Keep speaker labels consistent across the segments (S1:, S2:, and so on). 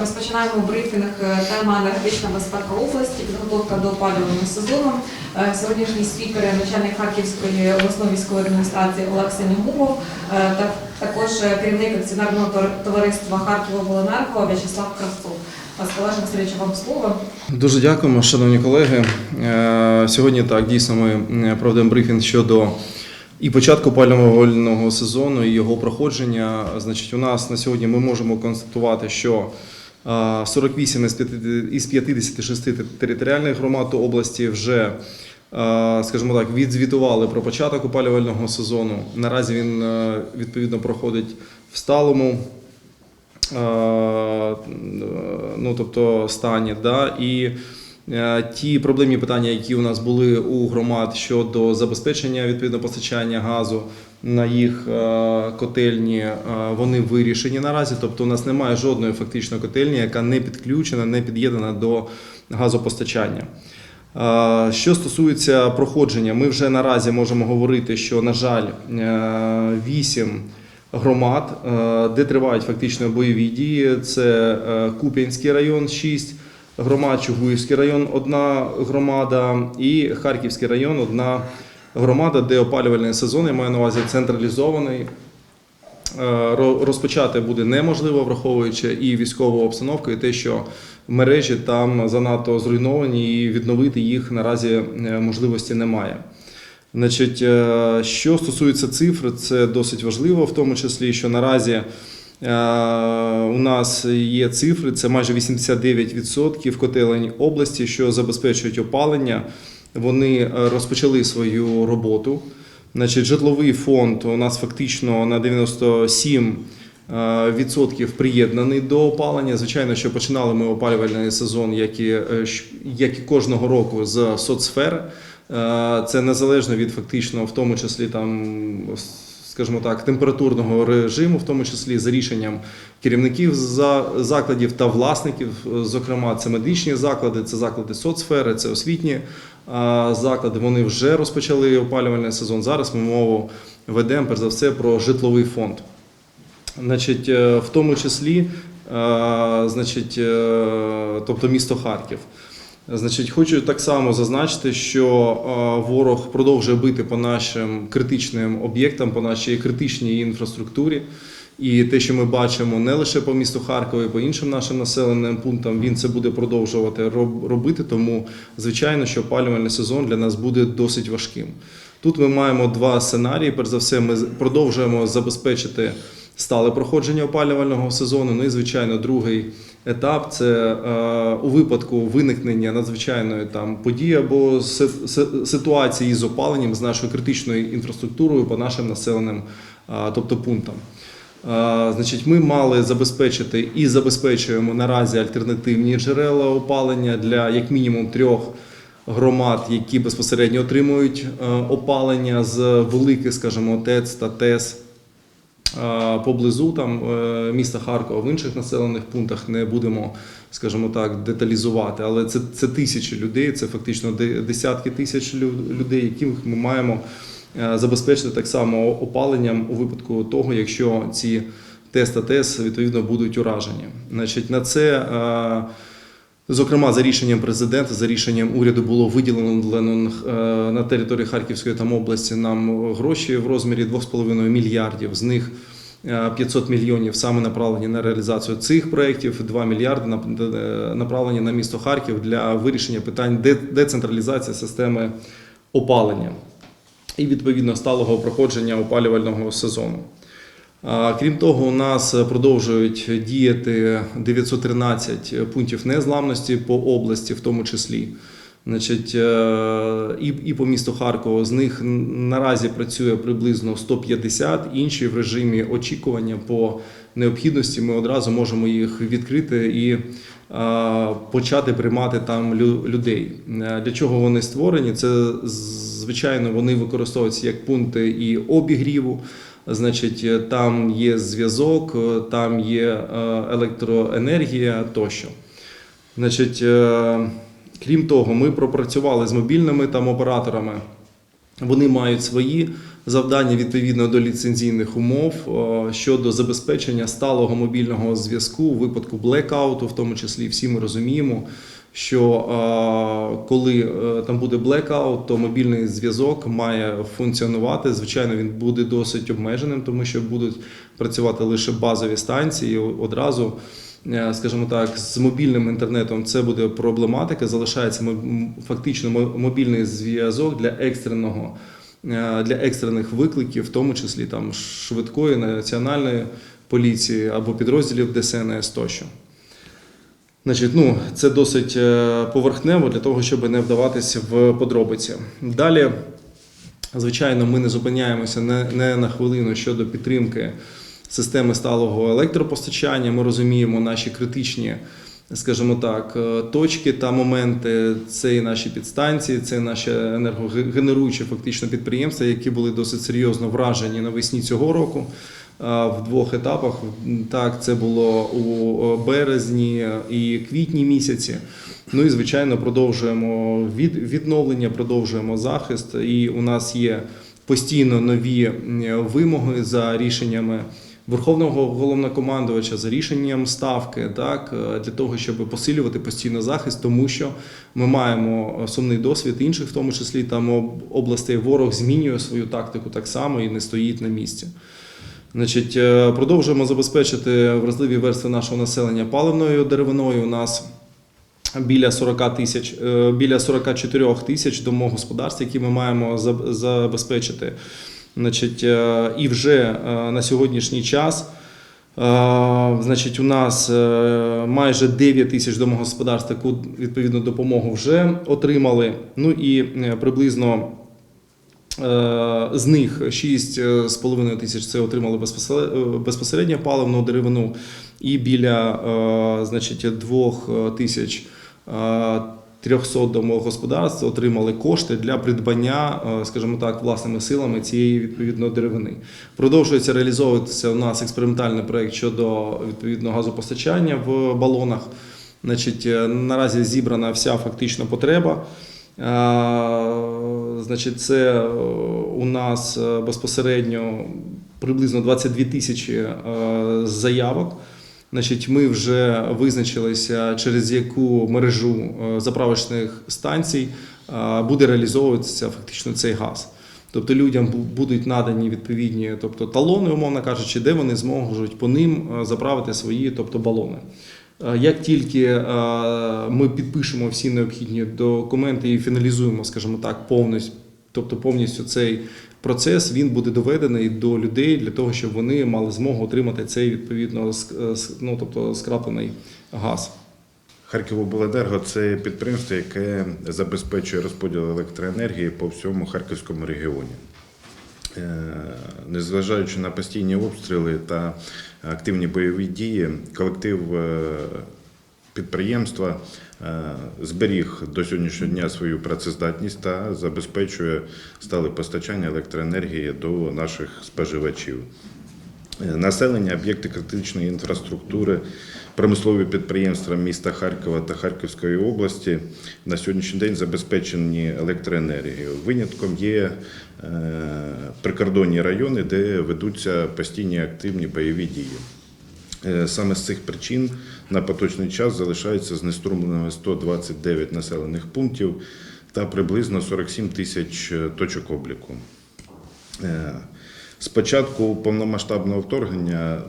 S1: Розпочинаємо брифінг е, тема енергетична безпека області, підготовка до опалювального сезону. Е, Сьогоднішні спікери начальник Харківської обласної військової адміністрації Олег Сенігубов е, та також керівник акціонерного товар- товариства Харківобленерго В'ячеслав Кравцов. Васильович, вам слово.
S2: Дуже дякуємо, шановні колеги. Сьогодні так дійсно ми проведемо брифінг щодо і початку опалювального сезону, і його проходження. Значить, у нас на сьогодні ми можемо констатувати, що 48 із 50 із 56 територіальних громад області вже, скажімо так, відзвітували про початок опалювального сезону. Наразі він е, відповідно проходить в сталому ну, тобто стані. Да? І е, ті проблемні питання, які у нас були у громад щодо забезпечення відповідно постачання газу на їх е, котельні, е, вони вирішені наразі. Тобто, у нас немає жодної фактично котельні, яка не підключена, не під'єднана до газопостачання. Е, Що стосується проходження, ми вже наразі можемо говорити, що, на жаль, е, вісім громад, де тривають фактично бойові дії. Це Куп'янський район, 6 громад, Чугуївський район, одна громада, і Харківський район, одна де опалювальний сезон, я маю на увазі централізований. Е, Розпочати буде неможливо, враховуючи і військову обстановку, і те, що мережі там занадто зруйновані, і відновити їх наразі е, можливості немає. Значить, е, що стосується цифр, це досить важливо, в тому числі, що наразі у нас є цифри, це майже 89% котелень області, що забезпечують опалення. Вони е, розпочали свою роботу. Значить, житловий фонд у нас фактично на 97 е, відсотків приєднаний до опалення. Звичайно, що починали ми опалювальний сезон, як і, е, як і кожного року з соцсфери. Е, Це незалежно від фактично, в тому числі там, скажімо так, температурного режиму, в тому числі за рішенням керівників закладів та власників. Зокрема, це медичні заклади, це заклади соцсфери, це освітні заклади. Вони вже розпочали опалювальний сезон. Зараз ми мову ведемо перш за все про житловий фонд. Значить, е, в тому числі, е, значить, е, тобто місто Харків. Значить, хочу так само зазначити, що ворог продовжує бити по нашим критичним об'єктам, по нашій критичній інфраструктурі. І те, що ми бачимо не лише по місту Харкові, по іншим нашим населеним пунктам, він це буде продовжувати робити. Тому, звичайно, що опалювальний сезон для нас буде досить важким. Тут ми маємо два сценарії. Перш за все, ми продовжуємо забезпечити стале проходження опалювального сезону. Ну і звичайно, другий етап це е, у випадку виникнення надзвичайної там події або си- си- ситуації з опаленням з нашою критичною інфраструктурою по нашим населеним, тобто пунктам. Значить, ми мали забезпечити і забезпечуємо наразі альтернативні джерела опалення для як мінімум трьох громад, які безпосередньо отримують е, опалення з великих, скажімо, ТЕЦ та ТЕС е, поблизу там е, міста Харкова, в інших населених пунктах не будемо, скажімо так, деталізувати. Але це, це тисячі людей, це фактично десятки тисяч людей, яких ми маємо забезпечити так само опаленням у випадку того, якщо ці ТЕС та ТЕС відповідно будуть уражені. Значить, на це. е, Зокрема, за рішенням президента, за рішенням уряду було виділено е, на території Харківської там області нам гроші в розмірі 2,5 мільярдів. З них е, 500 мільйонів саме направлені на реалізацію цих проєктів, 2 мільярди нап- е, направлені на місто Харків для вирішення питань де- децентралізації системи опалення і відповідно сталого проходження опалювального сезону. Крім того, у нас продовжують діяти 913 пунктів незламності по області, в тому числі. Значить, е, і, і по місту Харкова з них наразі працює приблизно 150, інші в режимі очікування по необхідності. Ми одразу можемо їх відкрити і е, почати приймати там лю- людей. Е, Для чого вони створені? Це звичайно вони використовуються як пункти і обігріву. Значить, е, там є зв'язок, е, там є е, електроенергія тощо. Значить, крім того, ми пропрацювали з мобільними там операторами. Вони мають свої завдання відповідно до ліцензійних умов щодо забезпечення сталого мобільного зв'язку у випадку блекауту, в тому числі всі ми розуміємо, що е, коли е, там буде блекаут, то мобільний зв'язок має функціонувати. Звичайно, він буде досить обмеженим, тому що будуть працювати лише базові станції одразу. е, Скажімо так, з мобільним інтернетом це буде проблематика. Залишається фактично мобільний зв'язок для екстреного для екстрених викликів, в тому числі там швидкої національної поліції або підрозділів ДСНС тощо. Значить, ну, це досить е, поверхнево для того, щоб не вдаватися в подробиці. Далі, звичайно, ми не зупиняємося не, на хвилину щодо підтримки системи сталого електропостачання. Ми розуміємо наші критичні, скажімо так, е, точки та моменти. Це і наші підстанції, це і наші енергогенеруючі фактично підприємства, які були досить серйозно вражені навесні цього року. А, В двох етапах так це було у березні і квітні місяці. Ну і звичайно, продовжуємо відновлення, продовжуємо захист. І у нас є постійно нові вимоги за рішеннями Верховного головнокомандувача, за рішенням ставки, так е, для того, щоб посилювати постійно захист, тому що ми маємо сумний досвід інших, в тому числі там областей. Ворог змінює свою тактику так само і не стоїть на місці. Значить, е, продовжуємо забезпечити вразливі верстви нашого населення паливною деревиною. У нас біля 40 тисяч, е, біля 44 тисяч домогосподарств, які ми маємо забезпечити. Значить, е, і вже на сьогоднішній час. Значить, у нас майже 9 тисяч домогосподарств таку відповідну допомогу вже отримали. Ну і приблизно З них 6,5 тисяч це отримали безпосередньо безпосередньо паливну деревину, і біля е, значить, 2 тисяч е, 300 домогосподарств отримали кошти для придбання, е, скажімо так, власними силами цієї відповідно деревини. Продовжується реалізовуватися у нас експериментальний проект щодо відповідно газопостачання в балонах. Значить, е, наразі зібрана вся фактично потреба. Значить, це е, у нас е, безпосередньо приблизно 22 тисячі е, заявок. Значить, ми вже визначилися, через яку мережу заправочних станцій буде реалізовуватися фактично цей газ. Тобто людям будуть надані відповідні тобто, талони, умовно кажучи, де вони зможуть по ним заправити свої тобто, балони. Е, Як тільки е, ми підпишемо всі необхідні документи і фіналізуємо, скажімо так, повністю, тобто повністю цей процес, він буде доведений до людей для того, щоб вони мали змогу отримати цей відповідно ну, тобто, скраплений газ.
S3: Харківобленерго це підприємство, яке забезпечує розподіл електроенергії по всьому харківському регіоні. Е, Незважаючи на постійні обстріли та активні бойові дії, колектив е, підприємства е, зберіг до сьогоднішнього дня свою працездатність та забезпечує стале постачання електроенергії до наших споживачів. Населення, об'єкти критичної інфраструктури, промислові підприємства міста Харкова та Харківської області на сьогоднішній день забезпечені електроенергією. Винятком є е, прикордонні райони, де ведуться постійні активні бойові дії. Е, Саме з цих причин на поточний час залишається знеструмленими 129 населених пунктів та приблизно 47 тисяч е, точок обліку. Е, З початку повномасштабного вторгнення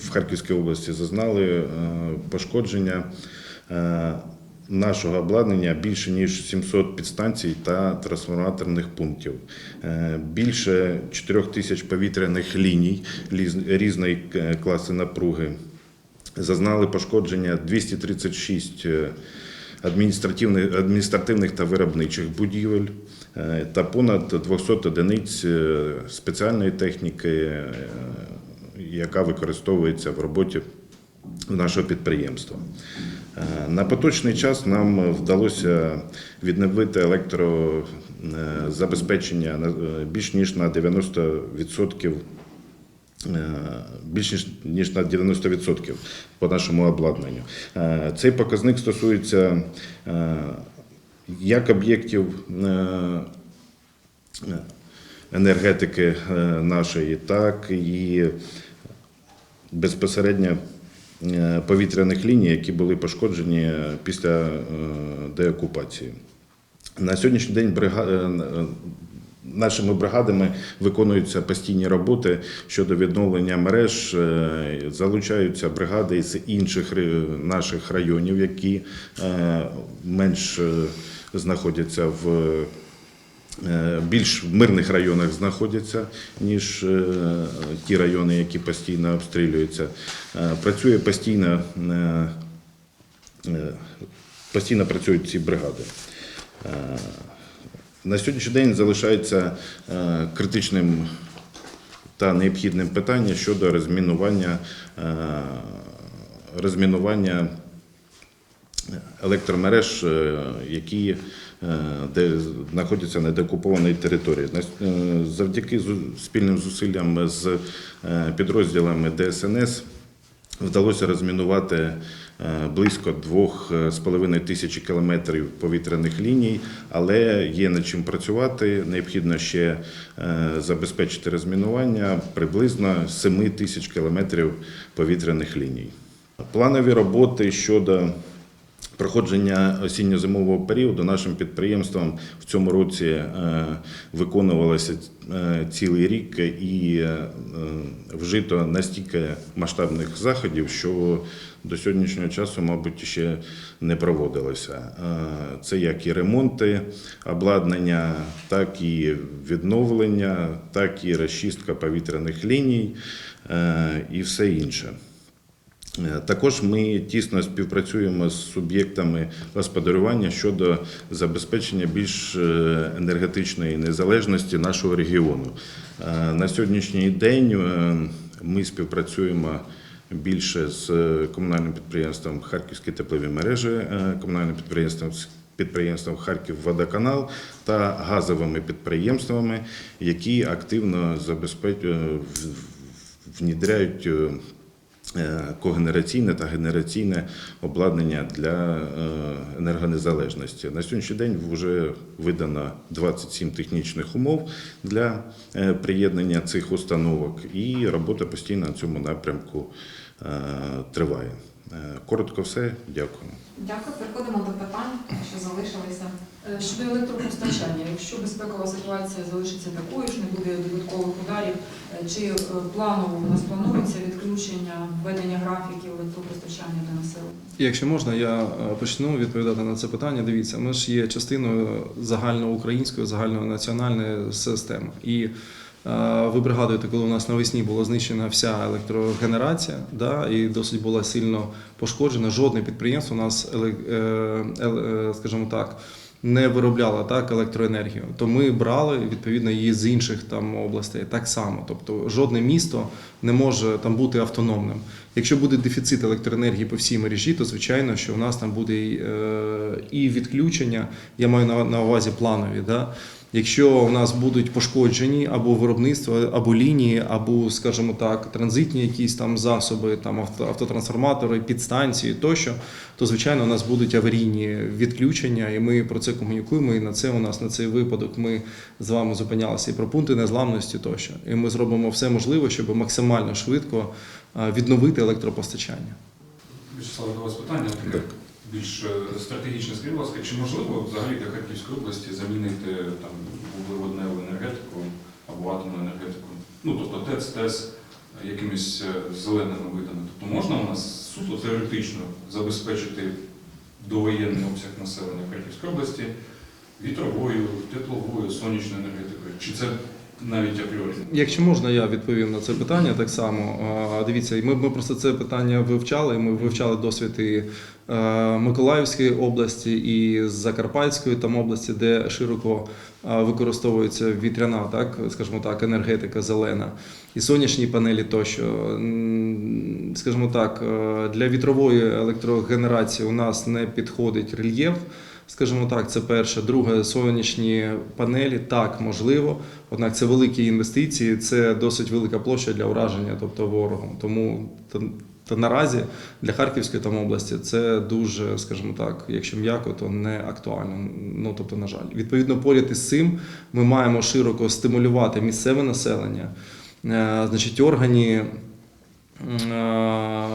S3: в Харківській області зазнали е, пошкодження е, нашого обладнання більше ніж 700 підстанцій та трансформаторних пунктів, Е, більше 4 тисяч повітряних ліній різної класи напруги. Зазнали пошкодження 236 е, адміністративних, адміністративних та виробничих будівель е, та понад 200 одиниць е, спеціальної техніки, е, яка використовується в роботі нашого підприємства. На поточний час нам вдалося відновити електрозабезпечення більш ніж на 90% Е, більш ніж, на 90% по нашому обладнанню. Е, Цей показник стосується е, як об'єктів енергетики нашої, так і безпосередньо повітряних ліній, які були пошкоджені після деокупації. На сьогоднішній день брига... е, нашими бригадами виконуються постійні роботи щодо відновлення мереж. е, Залучаються бригади з інших наших районів, які е, менш е, знаходяться в більш мирних районах знаходяться, ніж ті райони, які постійно обстрілюються. Працює постійно, постійно працюють ці бригади. На сьогоднішній день залишається е, критичним та необхідним питання щодо розмінування, е, розмінування електромереж, е, які де знаходяться на деокупованій території. Завдяки спільним зусиллям з підрозділами ДСНС вдалося розмінувати е, близько 2,5 тисячі кілометрів повітряних ліній, але є над чим працювати. Необхідно ще е, забезпечити розмінування приблизно 7 тисяч кілометрів повітряних ліній. Планові роботи щодо проходження осінньо-зимового періоду нашим підприємством в цьому році е, виконувалося е, цілий рік і е, вжито настільки масштабних заходів, що до сьогоднішнього часу, мабуть, ще не проводилося. Це як і ремонти обладнання, так і відновлення, так і розчистка повітряних ліній і все інше. Е, Також ми тісно співпрацюємо з суб'єктами господарювання щодо забезпечення більш е, енергетичної незалежності нашого регіону. Е, На сьогоднішній день ми співпрацюємо більше з комунальним підприємством Харківські теплові мережі, комунальним підприємством підприємством Харківводоканал та газовими підприємствами, які активно забезпечують внідряють когенераційне та генераційне обладнання для е, енергонезалежності. На сьогоднішній день вже видано 27 технічних умов для е, приєднання цих установок, і робота постійно на цьому напрямку е, триває. Е, Коротко все, дякую.
S1: Дякую. Переходимо до питань, що залишилися.
S4: Е, Щодо електропостачання, якщо безпекова ситуація залишиться такою ж, не буде додаткових ударів, е, чи планово у нас планується відключення, введення графіків електропостачання для населення?
S2: Якщо можна, я почну відповідати на це питання. Дивіться, ми ж є частиною загальноукраїнської, загальнонаціональної системи. І ви пригадуєте, коли у нас навесні була знищена вся електрогенерація, да, і досить була сильно пошкоджена. Жодне підприємство у нас, е, е, скажімо так, не виробляло так електроенергію. То ми брали відповідно її з інших там областей так само. Тобто жодне місто не може там бути автономним. Якщо буде дефіцит електроенергії по всій мережі, то звичайно, що у нас там буде і, е, відключення, я маю на увазі планові. Да? Якщо у нас будуть пошкоджені або виробництво, або лінії, або, скажімо так, транзитні якісь там засоби, там авто, автотрансформатори, підстанції тощо, то звичайно у нас будуть аварійні відключення, і ми про це комунікуємо. І на це у нас на цей випадок ми з вами зупинялися і про пункти незламності тощо. І ми зробимо все можливе, щоб максимально швидко відновити електропостачання.
S5: Вячеслав, до вас питання таке більш е, стратегічне. Скажіть, чи можливо взагалі для Харківської області замінити там вуглеводневу енергетику або атомну енергетику? Ну тобто ТЕЦ, ТЕС е, якимись е, зеленими видами. Тобто можна у нас суто теоретично забезпечити довоєнний обсяг населення Харківської області вітровою, тепловою, сонячною енергетикою? Чи це навіть апріорі?
S2: Якщо можна, я відповім на це питання так само. Дивіться, ми, ми просто це питання вивчали. Ми вивчали досвід і е, Миколаївської області, і Закарпатської там області, де широко е, використовується вітряна, так скажімо так, енергетика зелена, і сонячні панелі тощо. Скажімо так, е, для вітрової електрогенерації у нас не підходить рельєф. Скажімо так, це перше. Друге, сонячні панелі так можливо. Однак це великі інвестиції, це досить велика площа для ураження, тобто ворогом. Тому та- наразі для Харківської там області це дуже, скажімо так, якщо м'яко, то не актуально. Ну тобто, на жаль, відповідно, поряд із цим ми маємо широко стимулювати місцеве населення, е, значить, органі. е,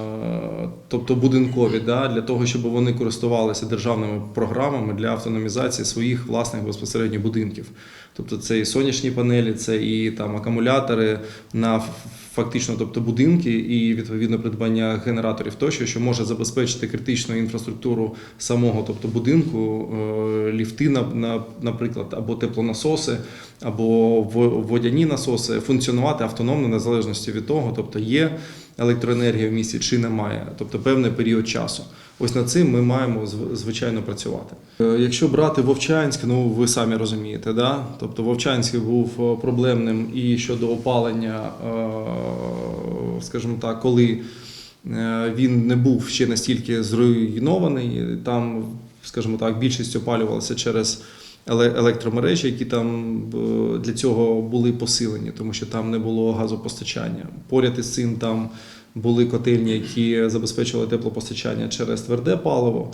S2: Тобто будинкові, да, для того, щоб вони користувалися державними програмами для автономізації своїх власних безпосередньо будинків. Тобто це і сонячні панелі, це і там акумулятори на фактично, тобто будинки, і відповідно придбання генераторів тощо, що може забезпечити критичну інфраструктуру самого, тобто будинку, е, ліфти, на- на- наприклад, або теплонасоси, або водяні насоси, функціонувати автономно незалежності від того, тобто є електроенергія в місті чи немає, тобто певний період часу. Ось над цим ми маємо звичайно працювати. Е, Якщо брати Вовчанськ, ну ви самі розумієте, да? тобто Вовчанськ був е, проблемним і щодо опалення, е, скажімо так, коли він не був ще настільки зруйнований, там, скажімо так, більшість опалювалася через електромережі, які там е, для цього були посилені, тому що там не було газопостачання. Поряд із цим там були котельні, які забезпечували теплопостачання через тверде паливо.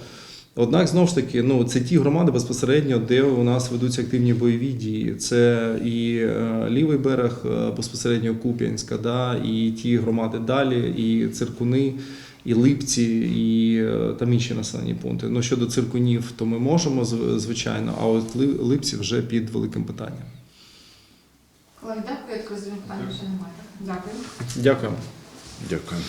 S2: Однак, знову ж таки, ну це ті громади безпосередньо, де у нас ведуться активні бойові дії. Це і е, лівий берег е, безпосередньо Куп'янська, да, і ті громади далі, і циркуни, і липці, і е, там інші населені пункти. Ну щодо циркунів, то ми можемо звичайно, а от липці вже під великим питанням.
S1: Колеги, дякую. Я так розумію, питання ще немає. Дякую.
S2: Дякую.
S3: Дякую.